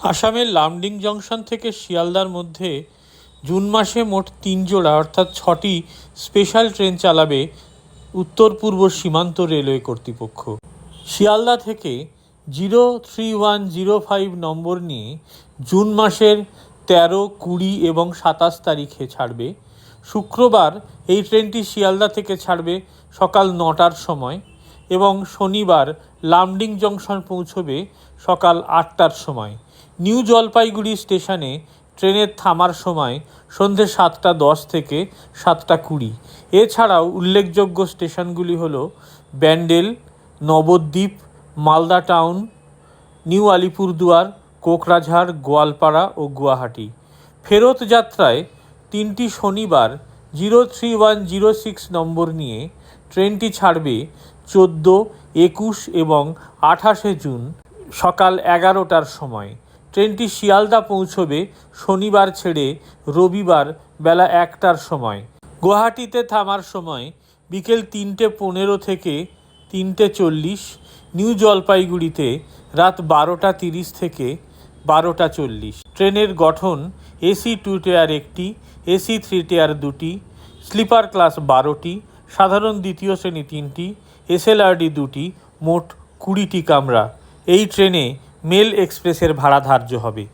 আসামের লামডিং জংশন থেকে শিয়ালদার মধ্যে জুন মাসে মোট তিন জোড়া, অর্থাৎ ছটি স্পেশাল ট্রেন চালাবে উত্তর পূর্ব সীমান্ত রেলওয়ে কর্তৃপক্ষ। শিয়ালদা থেকে zero three one zero five নম্বর নিয়ে জুন মাসের তেরো, কুড়ি এবং সাতাশ তারিখে ছাড়বে। শুক্রবার এই ট্রেনটি শিয়ালদা থেকে ছাড়বে সকাল নটার সময়। এবং শনিবার লামডিং জংশন পৌঁছবে সকাল আটটার সময়। নিউ জলপাইগুড়ি স্টেশনে ট্রেনের থামার সময় সন্ধে সাতটা দশ থেকে সাতটা কুড়ি। এছাড়াও উল্লেখযোগ্য স্টেশনগুলি হল ব্যান্ডেল, নবদ্বীপ, মালদা টাউন, নিউ আলিপুরদুয়ার, কোকরাঝাড়, গোয়ালপাড়া ও গুয়াহাটি। ফেরত যাত্রায় তিনটি শনিবার zero three one zero six নম্বর নিয়ে ট্রেনটি ছাড়বে চোদ্দ, একুশ এবং আঠাশে জুন সকাল এগারোটার সময়। ট্রেনটি শিয়ালদা পৌঁছবে শনিবার ছেড়ে রবিবার বেলা একটার সময়। গুয়াহাটিতে থামার সময় বিকেল তিনটে পনেরো থেকে তিনটে চল্লিশ, নিউ জলপাইগুড়িতে রাত বারোটা তিরিশ থেকে বারোটা চল্লিশ। ট্রেনের গঠন এসি টু টেয়ার একটি, এসি থ্রি টেয়ার দুটি, স্লিপার ক্লাস বারোটি সাধারণ দ্বিতীয় শ্রেণি তিনটি, এসএলআরডি দুটি, মোট কুড়িটি কামরা। এই ট্রেনে মেল এক্সপ্রেসের ভাড়া ধার্য হবে।